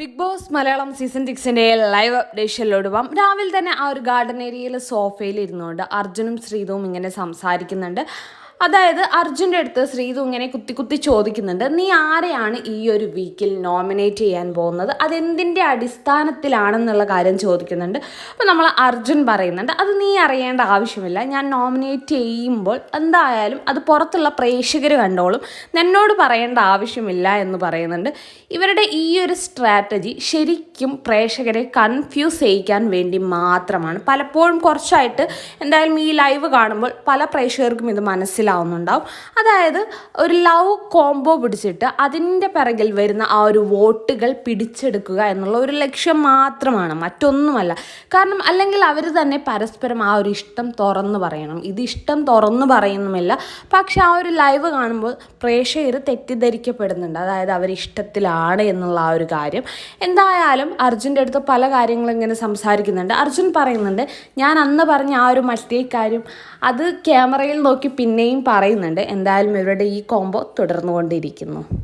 Big boss Malayalam season സിക്സിന്റെ live അപ്ഡേഷനിലോട് പോകാം രാവിലെ തന്നെ ആ ഒരു ഗാർഡൻ ഏരിയയിൽ സോഫയിൽ ഇരുന്നുകൊണ്ട് അർജുനും ശ്രീതുവും ഇങ്ങനെ സംസാരിക്കുന്നുണ്ട്. അതായത് അർജുന്റെ അടുത്ത് ശ്രീതു ഇങ്ങനെ കുത്തി കുത്തി ചോദിക്കുന്നുണ്ട് നീ ആരെയാണ് ഈ ഒരു വീക്കിൽ നോമിനേറ്റ് ചെയ്യാൻ പോകുന്നത്? അതെന്തിന്റെ അടിസ്ഥാനത്തിലാണെന്നുള്ള കാര്യം ചോദിക്കുന്നുണ്ട്. അപ്പോൾ നമ്മൾ അർജുൻ പറയുന്നുണ്ട് അത് നീ അറിയേണ്ട ആവശ്യമില്ല. ഞാൻ നോമിനേറ്റ് ചെയ്യുമ്പോൾ എന്തായാലും അത് പുറത്തുള്ള പ്രേക്ഷകർ കണ്ടോളും. എന്നോട് പറയേണ്ട ആവശ്യമില്ല എന്ന് പറയുന്നുണ്ട്. ഇവരുടെ ഈ ഒരു സ്ട്രാറ്റജി ശരിക്കും പ്രേക്ഷകരെ കൺഫ്യൂസ് ചെയ്യിക്കാൻ വേണ്ടി മാത്രമാണ്. പലപ്പോഴും കുറച്ചായിട്ട് എന്തായാലും ഈ ലൈവ് കാണുമ്പോൾ പല പ്രേക്ഷകർക്കും ഇത് മനസ്സിലാവുന്നുണ്ടാവും. അതായത് ഒരു ലവ് കോംബോ പിടിച്ചിട്ട് അതിന്റെ പിറകിൽ വരുന്ന ആ ഒരു വോട്ടുകൾ പിടിച്ചെടുക്കുക എന്നുള്ള ഒരു ലക്ഷ്യം മാത്രമാണ് മറ്റൊന്നുമല്ല. കാരണം അല്ലെങ്കിൽ അവർ തന്നെ പരസ്പരം ആ ഒരു ഇഷ്ടം തുറന്നു പറയണം. ഇത് ഇഷ്ടം തുറന്നു പറയുന്നുമില്ല. പക്ഷെ ആ ഒരു ലൈവ് കാണുമ്പോൾ പ്രേക്ഷകർ തെറ്റിദ്ധരിക്കപ്പെടുന്നുണ്ട്. അതായത് അവർ ഇഷ്ടത്തിലാണ് എന്നുള്ള ആ ഒരു കാര്യം. എന്തായാലും അർജുന്റെ അടുത്ത് പല കാര്യങ്ങളും ഇങ്ങനെ സംസാരിക്കുന്നുണ്ട്. അർജുൻ പറയുന്നുണ്ട് ഞാൻ അന്ന് പറഞ്ഞ ആ ഒരു മറ്റേ കാര്യം അത് ക്യാമറയിൽ നോക്കി പിന്നെയും പറയുന്നുണ്ട്. എന്തായാലും ഇവരുടെ ഈ കോംബോ തുടർന്നുകൊണ്ടിരിക്കുന്നു.